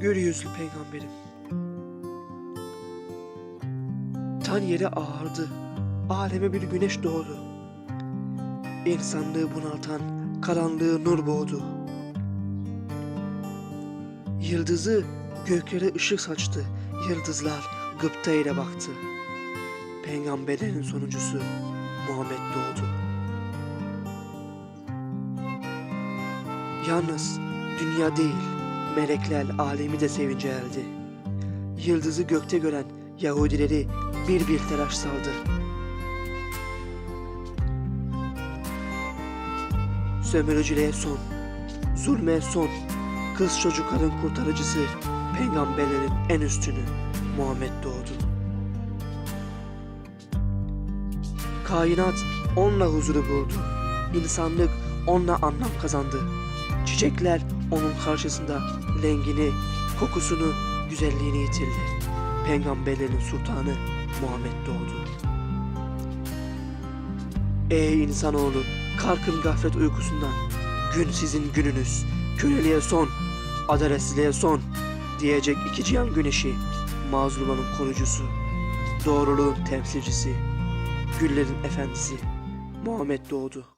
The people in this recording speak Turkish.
Gül yüzlü peygamberim. Tan yere ağardı. Aleme bir güneş doğdu. İnsanlığı bunaltan karanlığı nur boğdu. Yıldızı göklere ışık saçtı. Yıldızlar gıpta ile baktı. Peygamberlerin sonuncusu Muhammed doğdu. Yalnız dünya değil, melekler alemi de sevince erdi. Yıldızı gökte gören Yahudileri bir bir telaş saldı. Sömürücülüğe son, zulme son, kız çocukların kurtarıcısı, peygamberlerin en üstünü Muhammed doğdu. Kainat onunla huzuru buldu. İnsanlık onunla anlam kazandı. Çiçekler onun karşısında rengini, kokusunu, güzelliğini yitirdi. Peygamberlerin sultanı Muhammed doğdu. Ey insanoğlu, kalkın gaflet uykusundan. Gün sizin gününüz. Köleliğe son, adaletsizliğe son diyecek iki cihan güneşi, mazlumanın korucusu, doğruluğun temsilcisi, güllerin efendisi Muhammed doğdu.